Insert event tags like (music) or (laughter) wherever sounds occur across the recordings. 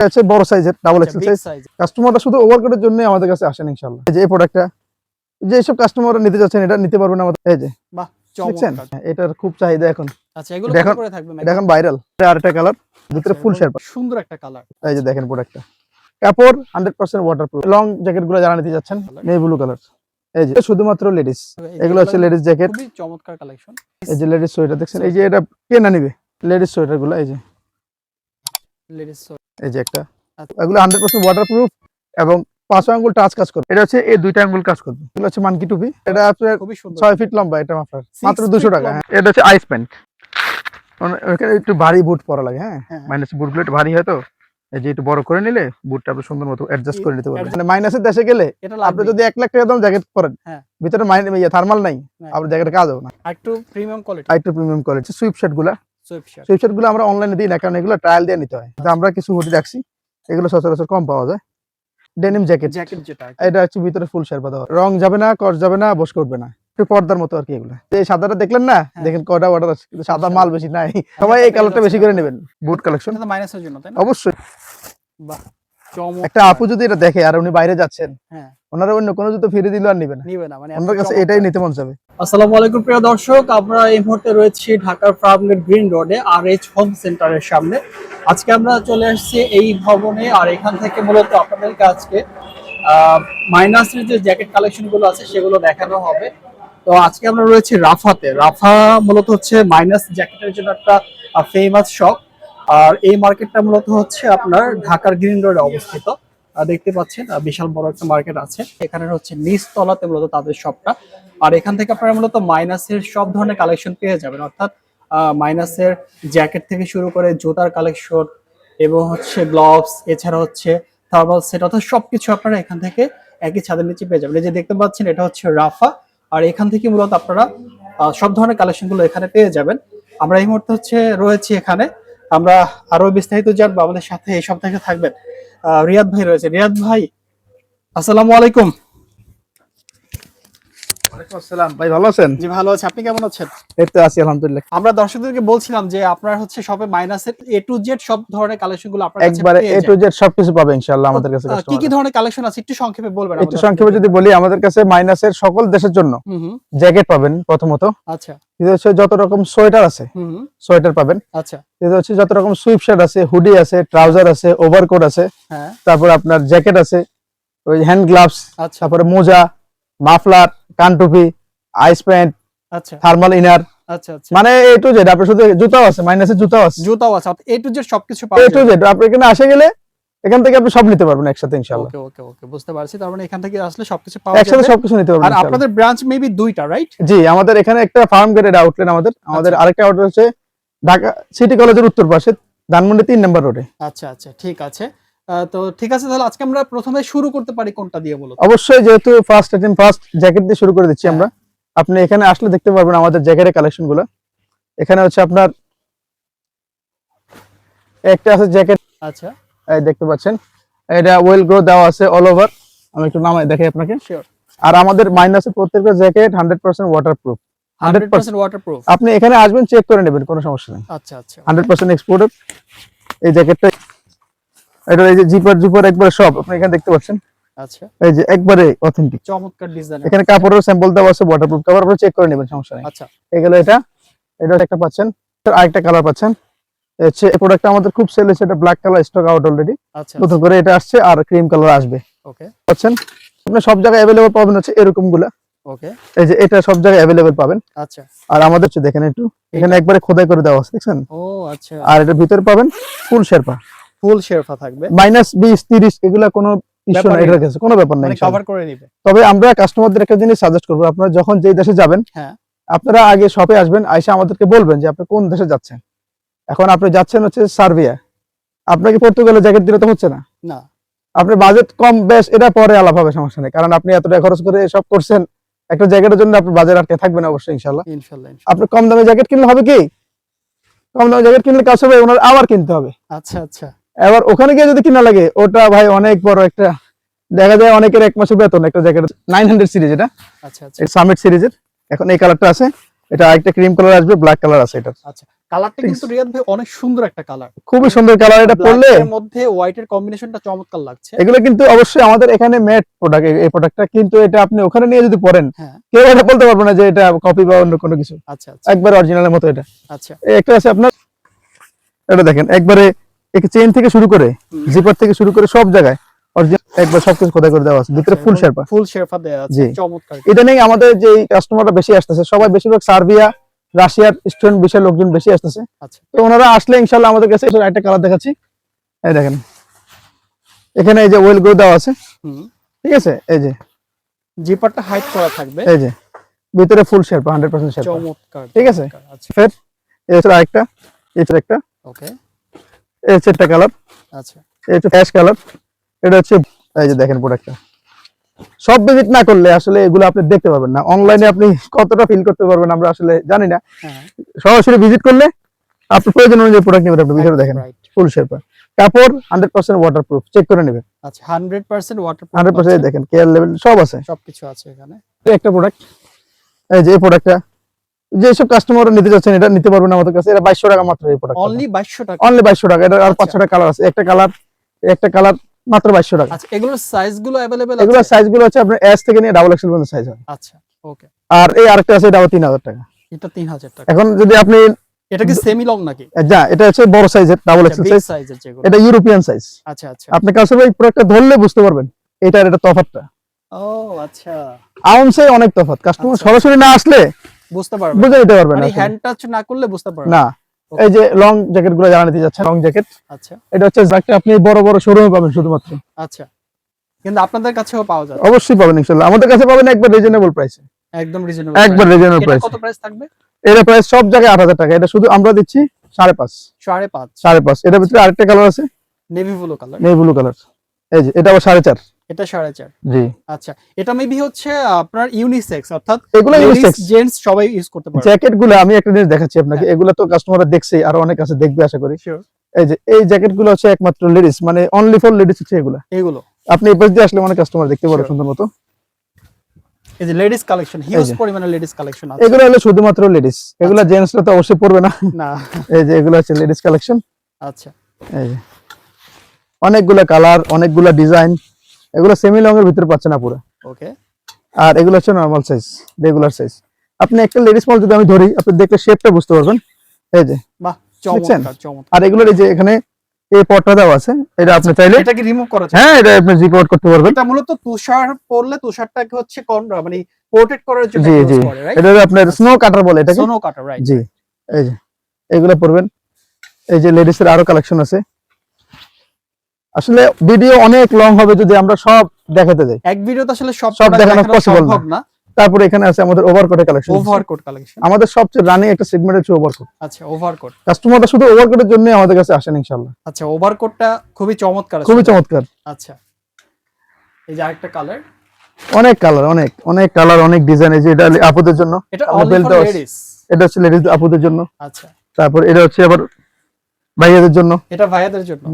হচ্ছে বড় সাইজের ডাবল এক্সেল সাইজ কাস্টমাররা শুধু ওভারকোটের জন্য আমাদের কাছে আসেন ইনশাল্লাহ এই যে এই প্রোডাক্টটা যে সব কাস্টমাররা নিতে যাচ্ছেন এটা নিতে পারবেন আমাদের। এই যে বাহ দেখছেন? এটার খুব চাহিদা এখন। আচ্ছা এগুলো দেখুন- কত করে থাকবে এটা ভাইরাল আরেকটা কালার ভিতরে আচ্ছা, ফুল শেরপা সুন্দর একটা কালার এই যে দেখেন প্রোডাক্টটা কাপড় hundred percent water proof long জ্যাকেটগুলো যারা নিতে যাচ্ছেন নেই ব্লু কালার এই যে শুধুমাত্র লেডিস এগুলো হচ্ছে লেডিস জ্যাকেট খুবই চমৎকার কালেকশন এই যে লেডিস সোয়েটার দেখছেন? এই যে এটা কে না নিবে? লেডিস সোয়েটারগুলো এই যে। লেডিস এই যে একটা। আচ্ছা। এগুলো হান্ড্রেড পার্সেন্ট ওয়াটার প্রুফ এবং পাঁচ আঙ্গুল টাচ কাজ করবে। এটা হচ্ছে এই দুইটা আঙ্গুল কাজ করবে। এগুলো হচ্ছে মানকি টুপি। এটা আপনার খুবই সুন্দর। ছয় ফিট লম্বা এটা Six মাত্র দুশো টাকা হ্যাঁ। এটা হচ্ছে আইস প্যান্ট ওখানে একটু ভারী বুট পরা লাগে হ্যাঁ। হ্যাঁ। মাইনাস বুটগুলো একটু ভারী হয় তো। এই যে একটু বড় করে নিলে বুটটা আপনি সুন্দর মতো অ্যাডজাস্ট করে নিতে পারবেন। মানে মাইনাসের দেশে গেলে আপনি যদি এক লাখ টাকা দাম জ্যাকেট পরেন হ্যাঁ। ভিতরে মাইন ইয়ে থার্মাল নাই। আপনার জ্যাকেটের কাজ হবে না। একটু প্রিমিয়াম কোয়ালিটি একটু প্রিমিয়াম কোয়ালিটি সুইপ শার্টগুলা। সুইপ শার্ট সুইপ শার্টগুলো আমরা অনলাইনে দিই না কারণ এগুলো ট্রায়াল দিয়ে নিতে হয়। আমরা কিছু হুডি রাখছি এগুলো সচরাচর কম পাওয়া যায়। ডেনিম জ্যাকেট জ্যাকেট যেটা এটা হচ্ছে ভিতরে ফুল শেরপা দেওয়া রং যাবে না কর যাবে না বস করবে না। একটু পর্দার মতো আর কি এগুলো। এই সাদাটা দেখলেন না? হ্যাঁ। দেখেন কটা অর্ডার আছে কিন্তু সাদা মাল বেশি নাই। সবাই এই কালারটা বেশি করে নেবেন। বুট কালেকশন মাইনাসের জন্য তাই অবশ্যই। বাহ। একটা আপু যদি এটা দেখে আর উনি বাইরে যাচ্ছেন হ্যাঁ। ওনারা অন্য কোনো জুতো ফিরে দিল আর নিবে না। নিবে না মানে ওনার কাছে এটাই নিতে মন যাবে আসসালামু আলাইকুম প্রিয় দর্শক। আমরা এই মুহূর্তে রয়েছি ঢাকার ফার্মগেট গ্রিন রোডে আর এইচ হোম সেন্টারের সামনে। আজকে আমরা চলে আসছি এই ভবনে আর এখান থেকে মূলত আপনাদেরকে আজকে মাইনাসের যে জ্যাকেট কালেকশনগুলো আছে সেগুলো দেখানো হবে। তো আজকে আমরা রয়েছি রাফাতে। রাফা মূলত হচ্ছে মাইনাস জ্যাকেটের জন্য একটা ফেমাস শপ আর এই মার্কেটটা মূলত হচ্ছে আপনার ঢাকার গ্রিন রোডে অবস্থিত। দেখতে পাচ্ছেন বিশাল বড় একটা মার্কেট আছে। এখানে হচ্ছে নিচ তলাতে মূলত তাদের শপটা। আর এখান থেকে আপনারা মূলত মাইনাসের সব ধরনের কালেকশন পেয়ে যাবেন। অর্থাৎ মাইনাসের জ্যাকেট থেকে শুরু করে জুতার কালেকশন এবং হচ্ছে গ্লাভস, এছাড়া হচ্ছে থার্মাল সেট, অর্থাৎ সবকিছু আপনারা এখান থেকে একই ছাদের নিচে পেয়ে যাবেন। এই যে দেখতে পাচ্ছেন, এটা হচ্ছে রাফা। আর এখান থেকে মূলত আপনারা সব ধরনের কালেকশনগুলো এখানে পেয়ে যাবেন। আমরা এই মুহূর্তে হচ্ছে রয়েছি এখানে। আমরা আরও বিস্তারিত জানব। আমাদের সাথে এই সপ্তাহে থাকবেন রিয়াদ ভাই রয়েছে। রিয়াদ ভাই, আসসালামু আলাইকুম। আসসালাম। ভাই ভালো আছেন? জি ভালো আছে। আপনি কেমন আছেন? এই তো আছি আলহামদুলিল্লাহ। আমরা দর্শকদেরকে বলছিলাম যে আপনার হচ্ছে শপে মাইনাসের এ টু জেড সব ধরনের কালেকশন আপনার কাছে একবারে এ টু জেড সবকিছু পাবে ইনশাআল্লাহ আমাদের কাছে কি কি ধরনের কালেকশন আছে? একটু সংক্ষেপে বলবেন একটু সংক্ষেপে যদি বলি আমাদের কাছে মাইনাসের সকল দেশের জন্য জ্যাকেট পাবেন প্রথমত। আচ্ছা। হচ্ছে যত রকম সোয়েটার আছে সোয়েটার পাবেন। আচ্ছা। হচ্ছে যত রকম সুইপ শার্ট আছে হুডি আছে ট্রাউজার আছে ওভারকোট আছে হ্যাঁ। তারপর আপনার জ্যাকেট আছে ওই হ্যান্ড গ্লাভস আচ্ছা। তারপরে মোজা মাফলার কানটুপি আইস প্যান্ট আচ্ছা। থার্মাল ইনার আচ্ছা আচ্ছা। মানে এ টু জেড আপনার শুধু জুতাও আছে মাইনাসের জুতাও আছে। জুতাও আছে এ টু জেড সবকিছু এ টু জেড আপনি এখানে আসে গেলে এখান থেকে আপনি সব নিতে পারবেন একসাথে ইনশাআল্লাহ। ওকে ওকে ওকে বুঝতে পারছি। তার মানে এখান থেকে আসলে সবকিছু পাওয়া একসাথে সবকিছু নিতে পারবেন আর আপনাদের ব্রাঞ্চ মেবি দুইটা রাইট জি আমাদের এখানে একটা ফার্ম গেটেড আউটলেট আমাদের আমাদের। আচ্ছা। আরেকটা আউটলেট হচ্ছে ঢাকা সিটি কলেজের উত্তর পাশে ধানমন্ডি তিন নম্বর রোডে আচ্ছা আচ্ছা ঠিক আছে। তো ঠিক আছে তাহলে আজকে আমরা প্রথমে শুরু করতে পারি কোনটা দিয়ে বলো অবশ্যই যেহেতু ফার্স্ট আইটেম ফার্স্ট জ্যাকেট দিয়ে শুরু করে দিচ্ছি হ্যাঁ। আমরা। আপনি এখানে আসলে দেখতে পারবেন আমাদের জ্যাকেটের কালেকশনগুলো। এখানে হচ্ছে আপনার একটা আছে জ্যাকেট আচ্ছা। এই দেখতে পাচ্ছেন এটা ওয়েল গ্রো দেওয়া আছে অল ওভার আমি একটু নামাই দেখাই আপনাকে। শিওর আর আমাদের মাইনাসের প্রত্যেকটা jacket hundred percent water proof hundred hundred percent waterproof আপনি এখানে আসবেন চেক করে নেবেন কোনো সমস্যা নেই। আচ্ছা আচ্ছা। হান্ড্রেড পার্সেন্ট এক্সপোর্টেড এই জ্যাকেটটা এটা এই যে জিপার জিপার একবারে সব আপনি এখানে দেখতে পাচ্ছেন? আচ্ছা। এই যে একবারে অথেন্টিক চমৎকার ডিজাইন এখানে কাপড়ের স্যাম্পল দেওয়া আছে ওয়াটারপ্রুফ কাপড় আপনি চেক করে নেবেন সমস্যা নেই। আচ্ছা। এগুলো এটা এটা একটা পাচ্ছেন আরেকটা কালার পাচ্ছেন। হচ্ছে এই প্রোডাক্টটা আমাদের খুব সেল হচ্ছে এটা black colour stock out already আচ্ছা নতুন করে এটা আসছে আর ক্রিম কালার আসবে। ওকে পাচ্ছেন? আপনি সব জায়গায় অ্যাভেলেবল পাবেন হচ্ছে এরকমগুলা ওকে এই যে এটা সব জায়গায় অ্যাভেলেবল পাবেন। আচ্ছা। আর আমাদের হচ্ছে দেখেন একটু এখানে একবারে খোদাই করে দেওয়া আছে দেখছেন? ও আচ্ছা। আর এটার ভিতরে পাবেন ফুল শেরপা। ফুল শেরফা থাকবে। মাইনাস বিশ তিরিশ এগুলা কোনো ইস্যু নাই এটার কাছে কোনো ব্যাপার নাই মানে কভার করে নিবে। তবে আমরা কাস্টমারদের একটা জিনিস সাজেস্ট করব আপনারা যখন যেই দেশে যাবেন হ্যাঁ। আপনারা আগে শপে আসবেন আইসা আমাদেরকে বলবেন যে আপনি কোন দেশে যাচ্ছেন। এখন আপনি যাচ্ছেন হচ্ছে সার্বিয়া। আপনাকে পর্তুগালে জ্যাকেট দিলে তো হচ্ছে না। না। আপনি বাজেট কম বেশ এটা পরে আলাপ হবে সমস্যা নেই। কারণ আপনি এতটা খরচ করে সব করছেন একটা জ্যাকেটের জন্য আপনার বাজার আটকে থাকবেন অবশ্যই ইনশাল্লাহ। আপনি কম দামে জ্যাকেট কিনলে হবে কি? কম দামে জ্যাকেট কিনলে কাজ হবে ওনার আবার কিনতে হবে। আচ্ছা আচ্ছা। এবার ওখানে গিয়ে যদি কিনা লাগে ওটা ভাই অনেক বড় একটা দেখা যায় অনেকের এক মাসের বেতন একটা জ্যাকেট নাইন হান্ড্রেড সিরিজ এটা। আচ্ছা আচ্ছা। সামিট সিরিজের এখন এই কালারটা আছে। এটা আরেকটা ক্রিম কালার আসবে ব্ল্যাক কালার আছে এটা আচ্ছা কালারটা কিন্তু রিয়াদ ভাই অনেক সুন্দর একটা কালার খুবই সুন্দর কালার এটা পড়লে এর মধ্যে হোয়াইটের কম্বিনেশনটা চমৎকার লাগছে। এগুলো কিন্তু অবশ্যই আমাদের এখানে মেড প্রোডাক্ট এই প্রোডাক্টটা কিন্তু এটা আপনি ওখানে নিয়ে যদি পড়েন হ্যাঁ। কেউ এটা বলতে পারবে না যে এটা কপি বা অন্য কোনো কিছু। আচ্ছা আচ্ছা। একবার অরিজিনালের মতো এটা। আচ্ছা। একটা আছে আপনার। এটা দেখেন একবারে চেইন থেকে শুরু করে জিপার থেকে শুরু করে সব জায়গায় অরিজিনাল একবার সবকিছু খোদাই করে দেওয়া আছে। ভিতরে ফুল শেরপা ফুল শেরপা দেয়া আছে। চমৎকার। এটা নেই আমাদের যে কাস্টমাররা বেশি আসতেছে সবাই বেশিরভাগ সার্বিয়া রাশিয়ার স্টুডেন্ট বিষয়ের লোকজন বেশি আসতেছে। আচ্ছা। তো ওনারা আসলে ইনশাল্লাহ আমাদের কাছে একটা কালার দেখাচ্ছি। এই দেখেন। এখানে এই যে ওয়েল গ্রো দেওয়া আছে। ঠিক আছে? এই যে। জিপারটা হাইট করা থাকবে। এই যে। ভিতরে full sherpa hundred percent sherpa চমৎকার ঠিক আছে। আচ্ছা। ফের হচ্ছে আরেকটা একটা। ওকে এই হচ্ছে একটা কালার। আচ্ছা। এই হচ্ছে অ্যাশ কালার। এটা হচ্ছে এই যে দেখেন প্রোডাক্টটা সব ভিজিট না করলে আসলে এগুলো আপনি দেখতে পারবেন না। অনলাইনে আপনি কতটা ফিল করতে পারবেন আমরা আসলে জানি না। হ্যাঁ। সরাসরি ভিজিট করলে আপনি প্রয়োজন অনুযায়ী প্রোডাক্ট নেবেন আপনি ভিতরে দেখেন ফুল শেরপা কাপড় hundred percent water proof check করে নেবেন। আচ্ছা hundred percent water hundred percent দেখেন কেয়ার লেভেল সব আছে। সবকিছু আছে এখানে। একটা প্রোডাক্ট এই যে এই প্রোডাক্টটা যেসব কাস্টমাররা নিতে যাচ্ছেন এটা নিতে পারবেন আমাদের কাছে। এটা বাইশশো টাকা মাত্র এই প্রোডাক্ট অনলি বাইশশো টাকা। অনলি বাইশশো টাকা। এটা আর আচ্ছা। পাঁচশো টাকা কালার আছে। একটা কালার একটা কালার মাত্র বাইশশো টাকা। আচ্ছা এগুলোর সাইজগুলো অ্যাভেলেবেল এগুলোর আছে সাইজগুলো হচ্ছে আপনার এস থেকে নিয়ে ডাবল এক্সেল পর্যন্ত সাইজ হয় আচ্ছা ওকে আর এই আরেকটা আছে এটা তিন হাজার টাকা। এটা তিন হাজার টাকা। এখন যদি আপনি এটা কি সেমি লং নাকি যা এটা হচ্ছে বড় সাইজের ডাবল এক্সেল সাইজ এটা ইউরোপিয়ান সাইজ আচ্ছা আচ্ছা। আপনি কাছে এই প্রোডাক্টটা ধরলে বুঝতে পারবেন এটার এটা তফাৎটা। ও আচ্ছা। আউন্সে অনেক তফাৎ। কাস্টমার আচ্ছা। সরাসরি না আসলে বুঝতে পারবে বুঝে নিতে পারবেন মানে হ্যান্ড টাচ না করলে বুঝতে পারবে না। এই যে লং জ্যাকেটগুলো যারা নিতে যাচ্ছেন লং জ্যাকেট আচ্ছা। এটা হচ্ছে জ্যাকেট আপনি বড় বড় শোরুমে পাবেন শুধুমাত্র। আচ্ছা। কিন্তু আপনাদের কাছেও পাওয়া যাবে। অবশ্যই পাবেন ইনশাল্লাহ আমাদের কাছে পাবেন একবার রিজনেবল প্রাইসে একদম রিজনেবল একবার রিজনেবল প্রাইস কত প্রাইস থাকবে? এটা প্রাইস সব জায়গায় আট হাজার টাকা। এটা শুধু আমরা দিচ্ছি সাড়ে পাঁচ। সাড়ে পাঁচ। সাড়ে পাঁচ। এটার ভিতরে আরেকটা কালার আছে? নেভি ব্লু কালার নেই ব্লু কালার এই যে এটা আবার সাড়ে চার। এটা সাড়ে চার। জি। আচ্ছা এটা মেবি হচ্ছে আপনার ইউনিসেক্স অর্থাৎ এগুলো ইউনিসেক্স জেন্টস সবাই ইউজ করতে পারে জ্যাকেটগুলো আমি একটা জিনিস দেখাচ্ছি আপনাকে এগুলো তো কাস্টমাররা দেখছে আর অনেক আছে দেখবে আশা করি। এই যে এই জ্যাকেটগুলো হচ্ছে একমাত্র লেডিস মানে অনলি ফর লেডিস হচ্ছে এগুলো। এগুলো। আপনি এই পাশ দিয়ে আসলে মানে কাস্টমার দেখতে পারবে. সুন্দর মতো। এই যে লেডিস কালেকশন হিউজ। পরিমাণে লেডিস কালেকশন আছে। এগুলো হলো শুধুমাত্র লেডিস এগুলো জেন্টসরা তো অবশ্যই পড়বে না। না। এই যে এগুলো হচ্ছে লেডিস কালেকশন আচ্ছা। এই যে। অনেকগুলা কালার অনেকগুলা ডিজাইন এগুলো সেমি লং এর ভিতরে পাচ্ছে না পুরো ওকে আর এগুলো হচ্ছে নর্মাল সাইজ রেগুলার সাইজ আপনি একটা লেডিস মল যদি আমি ধরি আপনি দেখলে শেপটা বুঝতে পারবেন। এই যে বাহ চমৎকার চমৎকার। আর এগুলোর এই যে এখানে এই পটটা দেওয়া আছে এটা আপনি চাইলে এটা কি রিমুভ করা যায়? হ্যাঁ এটা আপনি আউট করতে পারবেন। এটা মূলত তুষার পরলে তুষারটাকে হচ্ছে কোন মানে পোর্ট্রেট করার জন্য ইউজ করে রাইট এটা আপনার স্নো কাটার বলে এটাকে। সোনো কাটার রাইট জি এই যে এগুলো পড়বেন এই যে লেডিস এর আরও কালেকশন আছে। আসলে ভিডিও অনেক লং হবে যদি আমরা সব দেখাতে যাই। এক ভিডিওতে আসলে সব সব দেখানো সম্ভব না। তারপরে এখানে আছে আমাদের ওভারকোটের কালেকশন ওভারকোট কালেকশন আমাদের সবচেয়ে রানিং একটা সেগমেন্ট হচ্ছে ওভারকোট আচ্ছা ওভারকোট কাস্টমাররা শুধু ওভারকোটের জন্য আমাদের কাছে আসেন ইনশাআল্লাহ। আচ্ছা ওভারকোটটা খুবই চমৎকার খুবই চমৎকার। আচ্ছা। এই যে আরেকটা কালার অনেক কালার অনেক অনেক কালার অনেক ডিজাইন এই যে এটা আপুদের জন্য এটা লেডিস এটা হচ্ছে লেডিস আপুদের জন্য। আচ্ছা। তারপর এটা হচ্ছে আবার ভাইয়াদের জন্য। এটা ভাইয়াদের জন্য।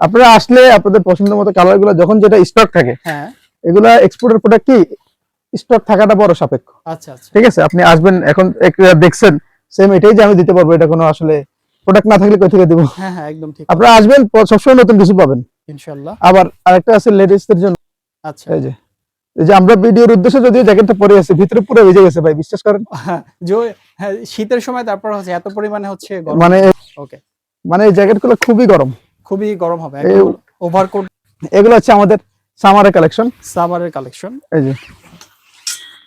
আপনারা আসলে আপনাদের পছন্দ মতো কালারগুলো যখন যেটা স্টক থাকে হ্যাঁ। এগুলা এক্সপোর্টের প্রোডাক্ট কি স্টক থাকাটা বড় সাপেক্ষ। আচ্ছা আচ্ছা। ঠিক আছে? আপনি আসবেন এখন দেখছেন সেম এটাই যে আমি দিতে পারব এটা কোনো আসলে প্রোডাক্ট না থাকলে কই থেকে দিব? হ্যাঁ হ্যাঁ একদম ঠিক। আপনারা আসবেন সবসময় নতুন কিছু পাবেন। ইনশাআল্লাহ আবার আরেকটা আছে লেডিসদের জন্য। আচ্ছা। এই যে এই যে আমরা ভিডিওর উদ্দেশ্যে যদিও জ্যাকেটটা পরে আছি ভিতরে পুরো ভিজে গেছে ভাই বিশ্বাস করেন? (laughs) হ্যাঁ, শীতের সময় তারপর হচ্ছে এত পরিমাণে হচ্ছে গরম। মানে ওকে মানে এই জ্যাকেটগুলো খুবই গরম। খুবই গরম হবে ওভারকোট এগুলো হচ্ছে আমাদের সামারের কালেকশন সামারের কালেকশন এই যে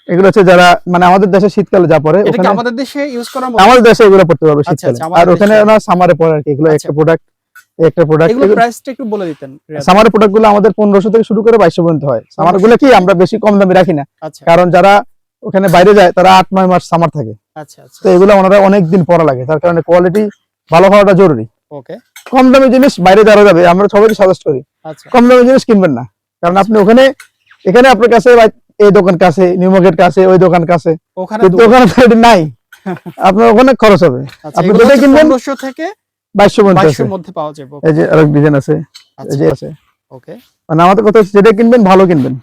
এগুলো হচ্ছে যারা মানে আমাদের দেশে শীতকালে যা পরে ওখানে আমাদের দেশে ইউজ মতো আমাদের দেশে এগুলো পড়তে পারবে আচ্ছা, শীতকালে। আচ্ছা, আর ওখানে সামারে পরে আর কি এগুলো আচ্ছা। একটা প্রোডাক্ট একটা প্রোডাক্ট এগুলো প্রাইসটা একটু বলে দিতেন সামারের প্রোডাক্টগুলো আমাদের পনেরোশো থেকে শুরু করে বাইশশো পর্যন্ত হয়। সামারগুলো কি আমরা বেশি কম দামে রাখি না। কারণ যারা ওখানে বাইরে যায় তারা আট নয় মাস সামার থাকে। আচ্ছা আচ্ছা। তো এগুলো ওনারা অনেক দিন পরা লাগে তার কারণে কোয়ালিটি ভালো হওয়াটা জরুরি। ওকে কম দামি জিনিস বাইরে যারা যাবে আমরা সবাইকে সাজেস্ট করি। আচ্ছা। কম দামি জিনিস কিনবেন না। কারণ আপনি ওখানে এখানে আপনার কাছে এই দোকান কাছে নিউ মার্কেট কাছে ওই দোকান। কাছে নাই (laughs) আপনার ওখানে খরচ হবে। আচ্ছা আপনি যেটাই কিনবেন, থেকে বাইশশো মধ্যে পাওয়া যাবে এই যে আরেক ডিজাইন আছে এই আচ্ছা যে আছে। ওকে মানে আমাদের কথা হচ্ছে যেটা কিনবেন ভালো কিনবেন।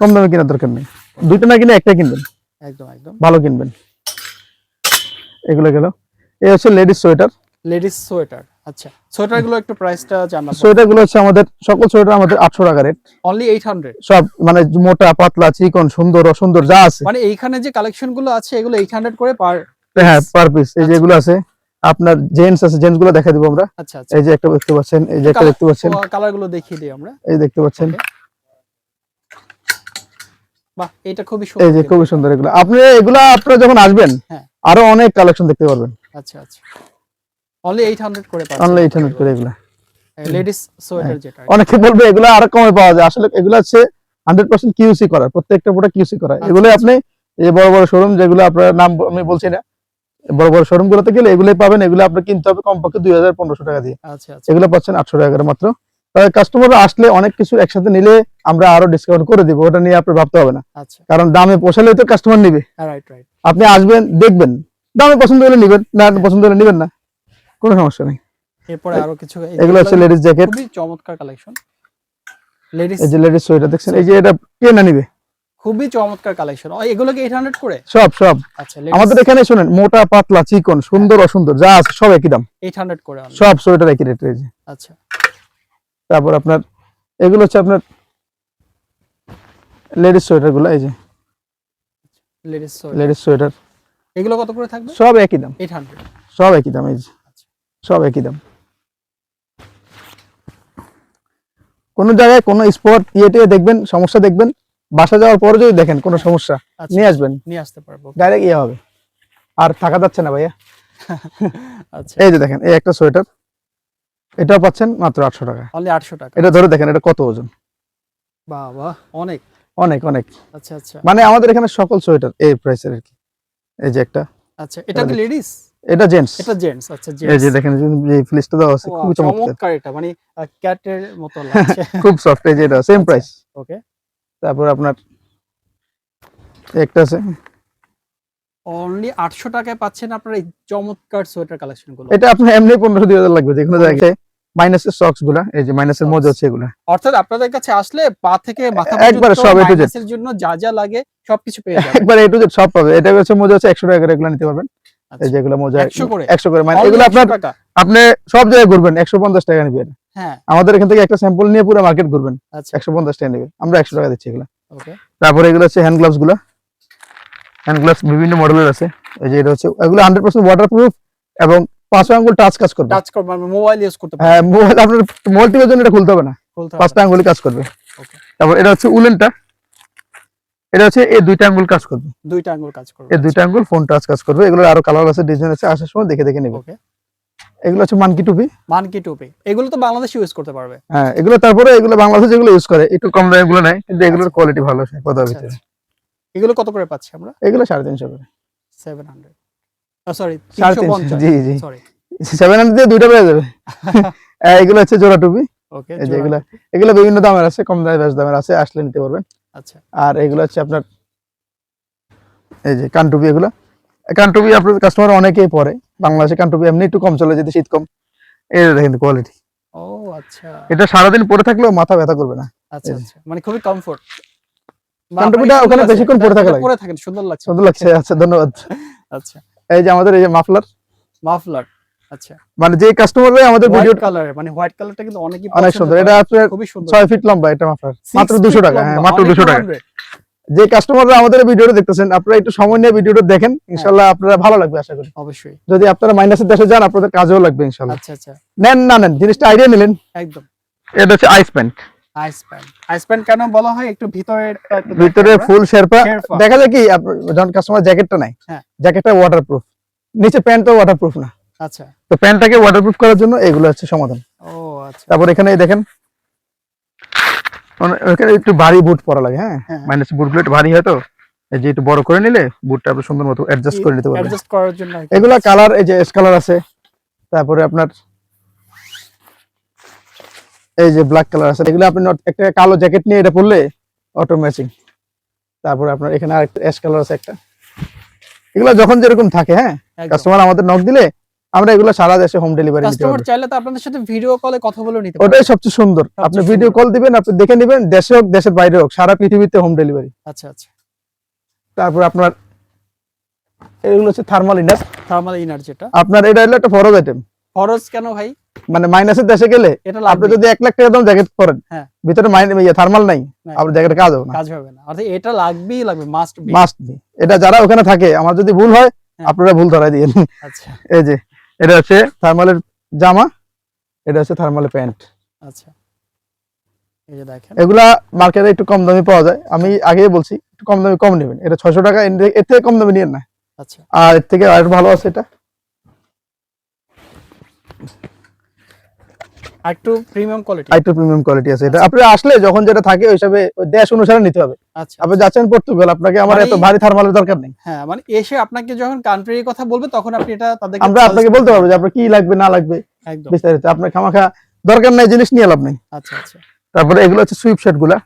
কম দামে কেনার দরকার নেই। দুইটা না কিনে একটা কিনবেন। একদম একদম। ভালো কিনবেন। এগুলো গেল। এই হচ্ছে লেডিস সোয়েটার লেডিস সোয়েটার আচ্ছা সোয়েটারগুলো একটু প্রাইসটা জানাব সোয়েটারগুলো হচ্ছে আমাদের সকল সোয়েটার আমাদের আটশো টাকা রেট অনলি এইট হান্ড্রেড সব মানে মোটা পাতলা চিকন সুন্দর অসুন্দর যা আছে। মানে এইখানে যে কালেকশনগুলো আছে এগুলো এইট হান্ড্রেড করে পার হ্যাঁ পার পিস এই আচ্ছা। আছে আপনার জেন্টস আছে জেন্টসগুলো দেখা দিব আমরা। আচ্ছা এই যে একটা দেখতে পাচ্ছেন এই যে একটা দেখতে পাচ্ছেন। কালারগুলো দেখিয়ে দিই আমরা। এই দেখতে পাচ্ছেন। বাহ এটা খুবই এই সুন্দর যে খুবই সুন্দর এগুলো। আপনি এগুলা আপনারা যখন আসবেন হ্যাঁ। আরও অনেক কালেকশন দেখতে পারবেন। আচ্ছা আচ্ছা। অনলি এইট হান্ড্রেড করে অনলি এইট হান্ড্রেড করে এগুলা। লেডিস সোয়েটার যেটা অনেকে বলবে এগুলো আরও কমে পাওয়া যায়। আসলে এগুলো হচ্ছে হান্ড্রেড পার্সেন্ট কিউসি করা প্রত্যেকটা প্রোডাক্ট কিউসি করা এগুলো। আপনি এই বড় বড় শোরুম যেগুলো আপনার নাম আমি বলছি না বড় বড় শোরুম গুলোতে গেলে এগুলোই পাবেন। এগুলো আপনার কিনতে হবে কমপক্ষে দুই হাজার পনেরোশো টাকা দিয়ে। এগুলো পাচ্ছেন আটশো টাকা করে মাত্র। তবে কাস্টমাররা আসলে অনেক কিছু একসাথে নিলে আমরা আরও ডিসকাউন্ট করে দিব। ওটা নিয়ে আপনি ভাবতে হবে না। আচ্ছা। কারণ দামে পোষালে তো কাস্টমার নিবে। আপনি আসবেন দেখবেন। দামে পছন্দ হলে নিবেন না পছন্দ হলে নিবেন না। কোনো সমস্যা নেই। এরপরে আরও কিছু এই এগুলো হচ্ছে লেডিস জ্যাকেট খুবই চমৎকার কালেকশন লেডিস এই যে লেডিস সোয়েটার দেখছেন? এই যে এটা কে না নিবে? খুবই চমৎকার কালেকশন এগুলো কি এইট হান্ড্রেড করে? সব সব। আচ্ছা আমাদের এখানে শুনেন মোটা পাতলা চিকন সুন্দর অসুন্দর যা আছে সব একই দাম। এইট হান্ড্রেড করে সব সোয়েটার একই রেট রয়েছে আচ্ছা। তারপর আপনার এগুলো হচ্ছে আপনার লেডিস সোয়েটারগুলো এই যে। লেডিস সোয়েটার লেডিস সোয়েটার এগুলো কত করে থাকবে? সব একই দাম। এইট হান্ড্রেড সব একই দাম এই যে। সব একই দাম। কোন জায়গায় কোনো স্পট ইয়ে টিয়ে দেখবেন সমস্যা দেখবেন বাসা যাওয়ার পরে যদি দেখেন কোনো সমস্যা আচ্ছা নিয়ে আসবেন। নিয়ে আসতে পারব। ডাইরেক্ট ইয়ে হবে। আর থাকা যাচ্ছে না ভাইয়া। (laughs) আচ্ছা। এই যে দেখেন এই একটা সোয়েটার এটাও পাচ্ছেন মাত্র আটশো টাকা। অনলি আটশো টাকা। এটা ধরে দেখেন এটা কত ওজন? বাহ বাহ অনেক। অনেক অনেক। আচ্ছা আচ্ছা। মানে আমাদের এখানে সকল সোয়েটার এই প্রাইসের আর কি। এই যে একটা। আচ্ছা এটা কি লেডিস এটা জেন্টস? এটা জেন্টস আচ্ছা এই যে দেখেন যে ফ্লিসটা দেওয়া আছে খুবই চমৎকার। চমৎকার এটা মানে ক্যাটের মতো লাগছে। (laughs) খুব সফট এই যে এটা সেম আচ্ছা। প্রাইস ওকে তারপর আপনার একটা আছে। অনলি আটশো টাকায় পাচ্ছেন আপনার এই চমৎকার সোয়েটার কালেকশনগুলো এটা আপনার এমনি পনেরোশো দুই হাজার লাগবে যে কোনো জায়গায়। মাইনাসের সক্সগুলা এই যে মাইনাসের। মোজা হচ্ছে এগুলা। অর্থাৎ আপনাদের কাছে আসলে পা থেকে মাথা একবারে সব। মাইনাসের জন্য যা যা লাগে সবকিছু পেয়ে যাবেন। একবার এ টু জেড সব পাবে। এটা হচ্ছে মোজা হচ্ছে একশো টাকা করে এগুলো নিতে পারবেন। এই আচ্ছা, যে 100 করে? একশো করে। মানে এগুলো আপনার আপনি সব জায়গায় ঘুরবেন একশো পঞ্চাশ টাকা নেবেন। হ্যাঁ। আমাদের এখান থেকে একটা স্যাম্পল নিয়ে পুরো মার্কেট ঘুরবেন। আচ্ছা। একশো পঞ্চাশ টাকা নেবে আমরা একশো টাকা দিচ্ছি এগুলো। ওকে। তারপরে এগুলো হচ্ছে হ্যান্ড গ্লাভসগুলো। হ্যান্ড গ্লাভস বিভিন্ন মডেলের আছে। এই যে এটা হচ্ছে এগুলো এবং পাঁচটা আঙ্গুল টাচ কাজ করবে। টাচ মোবাইল ইউজ করতে হ্যাঁ মোবাইল আপনার মোবাইল জন্য এটা খুলতে হবে না। পাঁচটা আঙ্গুলি কাজ করবে। তারপর এটা হচ্ছে উলেনটা। এটা হচ্ছে এই দুইটা আঙ্গুল কাজ করবে। দুইটা আঙ্গুল কাজ করবে এই দুইটা আঙ্গুল ফোন টাচ কাজ করবে। এগুলো আরও কালার আছে ডিজাইন আছে আসার সময় দেখে দেখে নেবে। ওকে এগুলো হচ্ছে মানকি টুপি। মানকি টুপি। এগুলো তো বাংলাদেশ ইউজ করতে পারবে। হ্যাঁ এগুলো তারপরে এগুলো বাংলাদেশে যেগুলো ইউজ করে একটু কম দামে এগুলো নেয় কিন্তু এগুলোর কোয়ালিটি ভালো আছে কথার আচ্ছা, ভিতরে। আচ্ছা। এগুলো কত করে পাচ্ছি আমরা? এগুলো সাড়ে তিনশো করে। সেভেন হান্ড্রেড সরি সাড়ে তিনশো তিনশো পঞ্চাশ। জি জি। সরি সেভেন হান্ড্রেড দিয়ে দুইটা পেয়ে যাবে। আহ, (laughs) এগুলো হচ্ছে জোড়া টুপি। ওকে এগুলো এগুলো বিভিন্ন দামের আছে কম দামে বেশ দামের আছে আসলে নিতে পারবেন। আচ্ছা। আর এগুলো হচ্ছে আপনার এই যে কানটুপি এগুলো। কানটুপি আপনার কাস্টমার অনেকেই পরে। বাংলাদেশে কানটুপি এমনি একটু কম চলে যদি শীত কম এই দেখেন কোয়ালিটি ও আচ্ছা। এটা সারাদিন পরে থাকলেও মাথা ব্যথা করবে না। আচ্ছা আচ্ছা। মানে খুবই কমফোর্ট কানটুপিটা ওখানে বেশিক্ষণ পরে থাকা লাগে। পরে থাকেন সুন্দর লাগছে। সুন্দর লাগছে আচ্ছা ধন্যবাদ। আচ্ছা। এই যে আমাদের এই যে মাফলার। মাফলার। আচ্ছা। মানে যে কাস্টমাররাই আমাদের ভিডিও কালার মানে হোয়াইট কালারটা কিন্তু অনেকই অনেক সুন্দর। এটা আপনার খুবই সুন্দর। ছয় ফিট লম্বা এটা মাফলার মাত্র feet দুশো টাকা হ্যাঁ মাত্র only দুশো টাকা। যে কাস্টমাররা আমাদের ভিডিওটা দেখতেছেন আপনারা একটু সময় নিয়ে ভিডিওটা দেখেন ইনশাল্লাহ আপনারা ভালো লাগবে আশা করি। অবশ্যই। যদি আপনারা মাইনাসের দেশে যান আপনাদের কাজেও লাগবে ইনশাল্লাহ। আচ্ছা আচ্ছা। নেন না নেন জিনিসটা আইডিয়া নিলেন। একদম। এটা হচ্ছে ice pant ice pant ice pant কেন বলা হয়? একটু ভিতরে ভিতরে ফুল শেরপা। দেখা যায় কি যখন কাস্টমার জ্যাকেটটা নাই হ্যাঁ। জ্যাকেটটা ওয়াটারপ্রুফ নিচে প্যান্ট ওয়াটারপ্রুফ না। আচ্ছা। তো প্যান্টটাকে ওয়াটারপ্রুফ করার জন্য এগুলো হচ্ছে সমাধান। ও আচ্ছা। তারপর এখানে দেখেন মানে এখানে একটু ভারী বুট পরা লাগে হ্যাঁ? হ্যাঁ। মাইনাস বুটগুলো একটু ভারী হয় তো এই যে একটু বড় করে নিলে বুটটা আপনি সুন্দর মতো অ্যাডজাস্ট করে নিতে পারবেন অ্যাডজাস্ট করার জন্য। এগুলা কালার এই যে এস কালার আছে তারপরে আপনার এই যে ব্ল্যাক কালার আছে এগুলো আপনি একটা কালো জ্যাকেট নিয়ে এটা পরলে অটো ম্যাচিং তারপরে আপনার এখানে আরেকটা অ্যাশ কালার আছে একটা। এগুলো যখন যেরকম থাকে হ্যাঁ? কাস্টমার আমাদের নক দিলে আমরা এগুলো সারা দেশে হোম ডেলিভারি কাস্টমার চাইলে তো আপনাদের সাথে ভিডিও কলে কথা বলে নিতে ওটাই সবচেয়ে সুন্দর। আপনি ভিডিও কল দিবেন আপনি দেখে নেবেন দেশে হোক দেশের বাইরে হোক সারা পৃথিবীতে হোম ডেলিভারি আচ্ছা আচ্ছা। তারপর আপনার এগুলো হচ্ছে থার্মাল ইনার থার্মাল ইনার যেটা। আপনার এটা হলো একটা ফরজ আইটেম খরচ কেন ভাই? মানে মাইনাসের দেশে গেলে এটা আপনি যদি এক লাখ টাকা দাম জ্যাকেট পরেন হ্যাঁ। ভিতরে মাইন ইয়ে থার্মাল নাই। আপনার জ্যাকেটে কাজ হবে না। কাজ হবে না। অর্থাৎ এটা লাগবেই লাগবে মাস্ট বি মাস্ট বি এটা যারা ওখানে থাকে আমার যদি ভুল হয় হ্যাঁ। আপনারা ভুল ধরাই দিয়েন আচ্ছা। এই যে এটা হচ্ছে থার্মালের জামা এটা হচ্ছে থার্মালের প্যান্ট আচ্ছা। এই যে দেখেন। এগুলা মার্কেটে একটু কম দামে পাওয়া যায়। আমি আগেই বলছি একটু কম দামে কম নেবেন। এটা ছয়শো টাকা এর থেকে কম দামে নিয়েন না। আচ্ছা। আর এর থেকে আর ভালো আছে এটা। একটু প্রিমিয়াম কোয়ালিটি আইটু প্রিমিয়াম কোয়ালিটি আছে। এটা আপনি আসলে যখন যেটা থাকে ওই হিসাবে দেশ অনুসারে নিতে হবে। আচ্ছা। আপনি যাচ্ছেন পর্তুগাল আপনাকে আমার মানে এত ভারী থার্মালের দরকার নেই। হ্যাঁ মানে এসে আপনাকে যখন কান্ট্রির কথা বলবে তখন আপনি এটা তাদেরকে আমরা আপনাকে বলতে পারব যে আপনার কি লাগবে না লাগবে। একদম। বিস্তারিত। আপনার খামাখা দরকার নাই জিনিস নিয়ে লাভ নেই। আচ্ছা আচ্ছা। তারপরে এগুলো হচ্ছে সুইপ শার্টগুলা।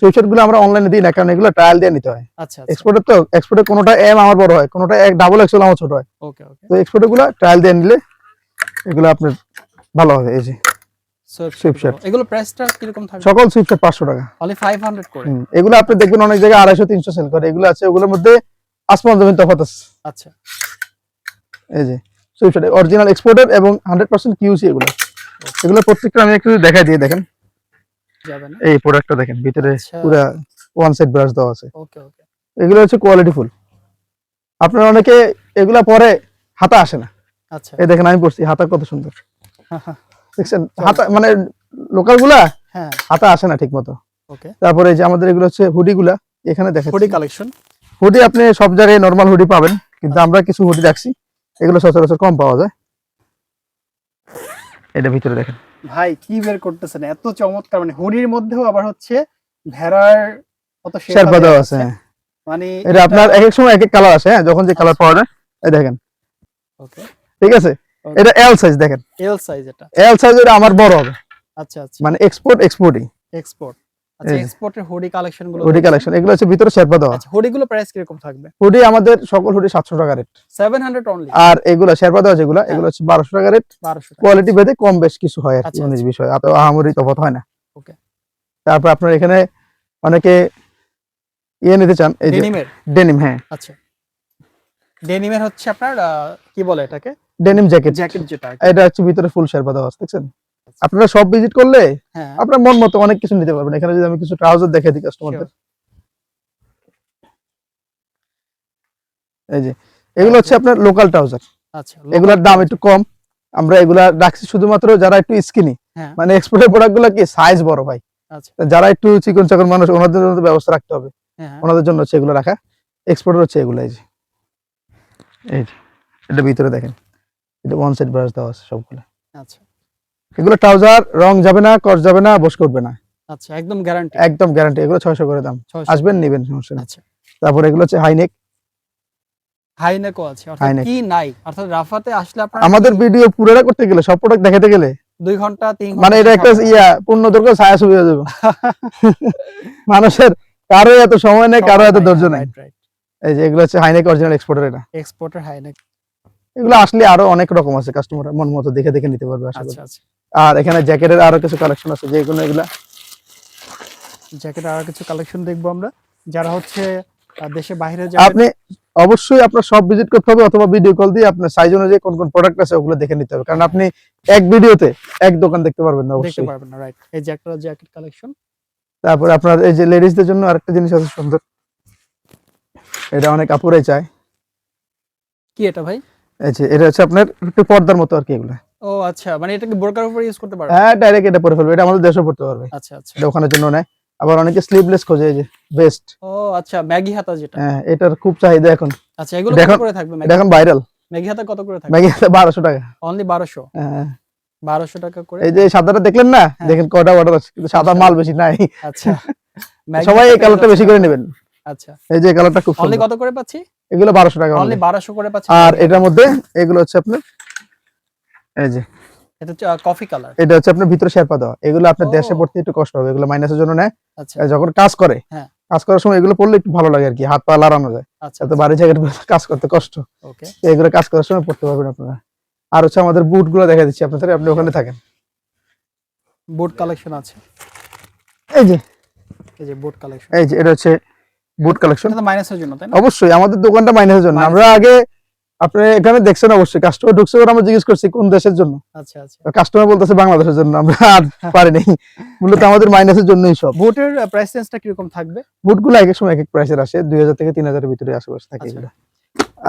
সুইপগুলো আমরা অনলাইনে দিই না কারণ এগুলো ট্রায়াল দিয়ে নিতে হয়। আচ্ছা আচ্ছা। এক্সপোর্টের তো এক্সপোর্টে কোনোটা এম আমার বড় হয় কোনোটা এক ডাবল এক্সেল আমার ছোট হয়। ওকে ওকে তো এক্সপোর্টে গুলো ট্রায়াল দিয়ে নিলে এগুলো আপনার ভালো হবে এই যে। এগুলো প্রাইসটা কীরকম থাকবে? সকল সুইপ শার্ট টাকা। অনলি 500 করে। এগুলো আপনি দেখবেন অনেক জায়গায় আড়াইশো তিনশো সেল করে। এগুলো আছে ওগুলোর মধ্যে আসমান জমিন তফাৎ আছে। আচ্ছা। এই যে সুইপ অরিজিনাল এক্সপোর্টের এবং কিউসি এগুলো। এগুলো প্রত্যেকটা আমি একটু দেখাই দিয়ে দেখেন। এই প্রোডাক্টটা দেখেন ভিতরে আচ্ছা। পুরা ওয়ান সেট ব্রাশ দেওয়া আছে। ওকে ওকে এগুলো হচ্ছে কোয়ালিটি ফুল আপনার অনেকে এগুলা পরে হাতা আসে না। আচ্ছা। এই দেখেন আমি পড়ছি হাতা কত সুন্দর। দেখছেন? হাতা মানে লোকালগুলা হ্যাঁ। হাতা আসে না ঠিক মতো তারপরে যে আমাদের এগুলো হচ্ছে হুডি গুলা এখানে দেখেন হুডি কালেকশন হুডি আপনি সব জায়গায় নর্মাল হুডি পাবেন কিন্তু আমরা কিছু হুডি রাখছি এগুলো সচরাচর কম পাওয়া যায়। এটা ভিতরে দেখেন। ভাই কি বের করতেছেন? এত চমৎকার মানে হুডির মধ্যেও আবার হচ্ছে ভেড়ার কত শেরপা দেওয়া আছে। হ্যাঁ। মানে এটা আপনার এক এক সময় এক এক কালার আসে হ্যাঁ যখন যে কালার পাওয়া যায় এই দেখেন। ওকে। ঠিক আছে. এটা এল সাইজ দেখেন। এল সাইজ এটা। এল সাইজ এটা আমার বড় হবে। আচ্ছা আচ্ছা। মানে এক্সপোর্ট এক্সপোর্টিং এক্সপোর্ট আচ্ছা। এক্সপোর্টের হুডি কালেকশনগুলো হুডি কালেকশন এগুলো হচ্ছে ভিতরে শেরপা দেওয়া। আচ্ছা হুডি গুলো প্রাইস কীরকম থাকবে? হুডি আমাদের সকল হুডি সাতশো টাকা রেট 700 অনলি আর এগুলো শেরপা দেওয়া যেগুলো এগুলো হচ্ছে বারোশো টাকা রেট 1200 কোয়ালিটি ভেদে কম বেশ কিছু হয় আর কি আচ্ছা, আচ্ছা। বিষয় এত আহামরি তফাৎ হয় না। Okay. তারপর আপনার এখানে অনেকে ইয়ে নিতে চান এই যে ডেনিম হ্যাঁ। আচ্ছা। ডেনিমের হচ্ছে আপনার কি বলে এটাকে? ডেনিম জ্যাকেট জ্যাকেট যেটা এটা হচ্ছে ভিতরে ফুল শেরপা দেওয়া আছে দেখছেন? আপনারা সব ভিজিট করলে হ্যাঁ। আপনার মন মতো অনেক কিছু নিতে পারবেন। এখানে যদি আমি কিছু ট্রাউজার দেখে দিই কাস্টমারদের এই যে এগুলো হচ্ছে আপনার লোকাল ট্রাউজার আচ্ছা এগুলোর দাম একটু কম। আমরা এগুলা রাখছি শুধুমাত্র যারা একটু স্কিনি হ্যাঁ। মানে এক্সপোর্টের প্রোডাক্টগুলো কি? সাইজ বড় ভাই। আচ্ছা। যারা একটু চিকন চাকন মানুষ ওনাদের জন্য তো ব্যবস্থা রাখতে হবে। হ্যাঁ ওনাদের জন্য হচ্ছে এগুলো রাখা। এক্সপোর্টের হচ্ছে এগুলো এই যে। এই যে এটা ভিতরে দেখেন। ওয়ান সেট ব্রাশ দেওয়া আছে সবগুলো। আচ্ছা। এগুলো ট্রাউজার রং যাবে না কস যাবে না বস করবে না। আচ্ছা একদম গ্যারান্টি একদম গ্যারান্টি এগুলো ছয়শো করে দাম। আসবেন নেবেন সমস্যা আচ্ছা। তারপর এগুলো হচ্ছে হাইনেক হাইনেকও আছে অর্থাৎ কি নাই? অর্থাৎ রাফাতে আসলে আপনার আমাদের ভিডিও পুরোটা করতে গেলে সব প্রোডাক্ট দেখাতে গেলে দুই ঘণ্টা তিন মানে এটা একটা ইয়া পূর্ণ দৈর্ঘ্য ছায়া ছবি হয়ে যাবে। মানুষের কারও এত সময় নেই কারও এত ধৈর্য নেই। এই যে এগুলো হচ্ছে হাইনেক অরিজিনাল এক্সপোর্টার এটা। এক্সপোর্টের হাইনেক এগুলো আসলে আরও অনেক রকম আছে কাস্টমার মন মতো দেখে দেখে নিতে পারবে আশা করি। আচ্ছা আচ্ছা। আর এখানে জ্যাকেটের আরও কিছু কালেকশন আছে যেগুলো এগুলা। জ্যাকেট আর কিছু কালেকশন দেখব আমরা। যারা হচ্ছে দেশে বাইরে আপনি অবশ্যই আপনার সব ভিজিট করতে হবে অথবা ভিডিও কল দিয়ে আপনার সাইজ অনুযায়ী কোন কোন প্রোডাক্ট আছে ওগুলো দেখে নিতে হবে। কারণ আপনি এক ভিডিওতে এক দোকান দেখতে পারবেন না দেখতে অবশ্যই। পারবেন না রাইট এই যে একটা জ্যাকেট কালেকশন তারপরে আপনার এই যে লেডিসদের জন্য আরেকটা জিনিস আছে সুন্দর। এটা অনেক আপুরাই চায়। কি এটা ভাই? যে এটা হচ্ছে আপনার একটু পর্দার মতো আর কি এগুলো। ও আচ্ছা মানে এটা কি বোরকার উপর ইউজ করতে পারবে? হ্যাঁ ডাইরেক্ট এটা পরে ফেলবে এটা আমাদের দেশে পড়তে পারবে। আচ্ছা আচ্ছা। এটা ওখানের জন্য নেয়। আবার অনেকে স্লিভলেস খোঁজে এই যে বেস্ট ও আচ্ছা ম্যাগি হাতা যেটা। হ্যাঁ এটার খুব চাহিদা এখন। আচ্ছা এগুলো কত করে থাকবে এটা এখন ভাইরাল ম্যাগি হাতা কত করে থাকবে? ম্যাগি বারোশো টাকা। অনলি বারোশো? হ্যাঁ। বারোশো টাকা করে? এই যে সাদাটা দেখলেন না? হ্যাঁ। দেখেন কয়টা অর্ডার আছে কিন্তু সাদা মাল বেশি নাই। আচ্ছা। (laughs) সবাই এই হাতা কালারটা বেশি করে নেবেন। আচ্ছা। এই যে কালারটা খুব অনলি কত করে পাচ্ছি? এগুলো বারোশো টাকা অনলি বারোশো করে পাচ্ছি আর এটার মধ্যে এগুলো হচ্ছে আপনার এই যে এটা হচ্ছে কফি কালার এটা হচ্ছে আপনার ভিতরে শেরপা দেওয়া। এগুলো আপনার দেশে পড়তে একটু কষ্ট হবে এগুলো মাইনাসের জন্য নেয়। আচ্ছা। যখন কাজ করে হ্যাঁ। কাজ করার সময় এগুলো পড়লে একটু ভালো লাগে আর কি হাত পা লাড়ানো যায়। আচ্ছা এত বাড়ি জায়গায় কাজ করতে কষ্ট। ওকে। এগুলো কাজ করার সময় পড়তে পারবেন আপনারা। আর হচ্ছে আমাদের বুটগুলো দেখা দিচ্ছি আপনাদের আপনি ওখানে থাকেন। বুট কালেকশন আছে। এই যে এই যে বুট কালেকশন এই যে এটা হচ্ছে বুট কালেকশন এটা মাইনাসের জন্য তাই না? অবশ্যই আমাদের দোকানটা মাইনাসের জন্য। আমরা আগে আপনি এখানে দেখছেন অবশ্যই কাস্টমার ঢুকছে ওরা আমরা জিজ্ঞেস করছি কোন দেশের জন্য? আচ্ছা আচ্ছা। কাস্টমার বলতেছে বাংলাদেশের জন্য আমরা আর পারিনি মূলত আমাদের মাইনাসের জন্যই সব। বুটের প্রাইস রেঞ্জটা কীরকম থাকবে? বুটগুলো এক এক সময় এক এক প্রাইসের আসে দুই হাজার থেকে তিন হাজারের ভিতরে আশেপাশে থাকে আচ্ছা। এগুলো।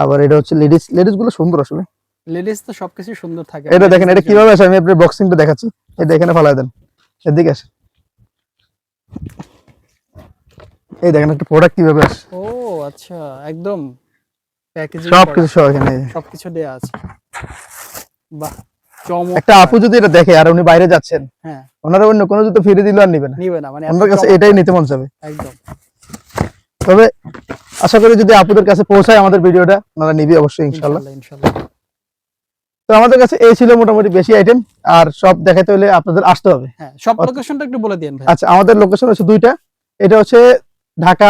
আবার এটা হচ্ছে লেডিস লেডিসগুলো সুন্দর আসলে। লেডিস তো সবকিছু সুন্দর থাকে। এটা দেখেন এটা কীভাবে আসে আমি আপনার বক্সিংটা দেখাচ্ছি। এটা এখানে ফালাই দেন। এদিকে আসে এই দেখেন একটা প্রোডাক্ট কীভাবে আসে ও আচ্ছা একদম প্যাকেজিং সব কিছু সব এখানে। এই যে। সবকিছু দেয়া আছে। বাহ একটা আপু যদি এটা দেখে আর উনি বাইরে যাচ্ছেন হ্যাঁ। ওনারা অন্য কোনো জুতো ফিরে দিল আর নিবে না। নিবে না মানে ওনার কাছে এটাই নিতে মন যাবে একদম। তবে আশা করি যদি আপুদের কাছে পৌঁছায় আমাদের ভিডিওটা ওনারা নিবে অবশ্যই ইনশাআল্লাহ। ইনশাআল্লাহ তো আমাদের কাছে এই ছিল মোটামুটি বেশি আইটেম আর সব দেখাতে হলে আপনাদের আসতে হবে। হ্যাঁ সব লোকেশনটা একটু বলে দিন ভাই। আচ্ছা আমাদের লোকেশন হচ্ছে দুইটা। এটা হচ্ছে ঢাকা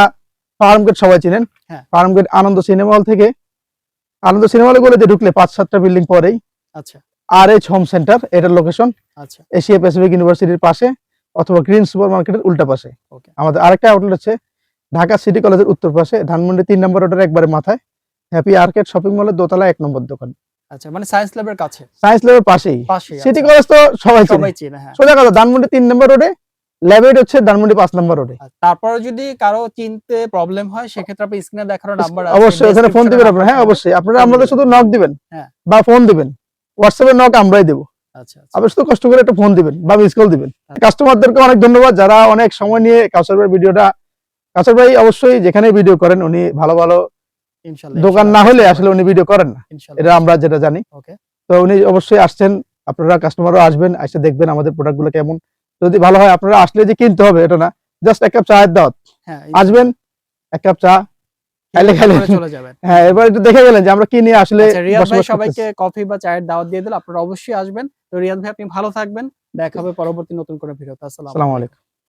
ফার্ম গেট সবাই চিনেন? হ্যাঁ। ফার্ম গেট আনন্দ সিনেমা হল থেকে। আনন্দ সিনেমা হলে গেলে ঢুকলে পাঁচ সাতটা বিল্ডিং পরেই। আচ্ছা। আর এইচ হোম সেন্টার এটার লোকেশন আচ্ছা। এশিয়া প্যাসিফিক ইউনিভার্সিটির পাশে অথবা গ্রিন সুপার মার্কেটের উল্টা পাশে। আমাদের আরেকটা আউটলেট হচ্ছে ঢাকা সিটি কলেজের উত্তর পাশে ধানমন্ডি তিন নম্বর রোডের একবারে মাথায়। হ্যাপি আর্কেড শপিং মলের দোতলা এক নম্বর দোকান। আচ্ছা মানে সায়েন্স ল্যাবের কাছে? সায়েন্স ল্যাবের পাশেই। সিটি কলেজ তো সবাই চিনে। সবাই চেনে হ্যাঁ। সোজা কথা ধানমন্ডি তিন নম্বর রোডে ল্যাবেট হচ্ছে ধানমন্ডি পাঁচ নম্বর রোডে তারপরে যদি কারও চিনতে প্রবলেম হয় সেক্ষেত্রে আপনি স্ক্রিনে দেখানো নাম্বার আছে অবশ্যই ওখানে ফোন দিবেন আপনারা। হ্যাঁ অবশ্যই। আপনারা আমাদের শুধু নক দিবেন হ্যাঁ। বা ফোন দিবেন। হোয়াটসঅ্যাপে নক আমরাই দেবো। আচ্ছা আচ্ছা। আপনি শুধু কষ্ট করে একটা ফোন দিবেন বা মিস কল দিবেন। আচ্ছা। কাস্টমারদেরকে অনেক ধন্যবাদ। যারা অনেক সময় নিয়ে কাউসার ভাই ভিডিওটা কাউসার ভাই অবশ্যই যেখানে ভিডিও করেন উনি ভালো ভালো দোকান না হলে আসলে উনি ভিডিও করেন না। এটা আমরা যেটা জানি। তো উনি অবশ্যই আসছেন। আপনারা কাস্টমারও আসবেন এসে দেখবেন আমাদের প্রোডাক্টগুলো কেমন। যদি ভালো হয় আপনারা আসলে যে কিনতে হবে এটা না। জাস্ট এক কাপ চায়ের দাওয়াত। হ্যাঁ আসবেন এক কাপ চা খাইলে খাইলে। চলে যাবেন। হ্যাঁ এবার একটু দেখে গেলেন যে আমরা কি নিয়ে আসলে আচ্ছা রিয়াদ ভাই সবাইকে কফি বা চায়ের দাওয়াত দিয়ে দিলে আপনারা অবশ্যই আসবেন। তো রিয়াদ ভাই আপনি ভালো থাকবেন। দেখা হবে পরবর্তী নতুন কোনো ভিডিওতে। আসসালামু আলাইকুম।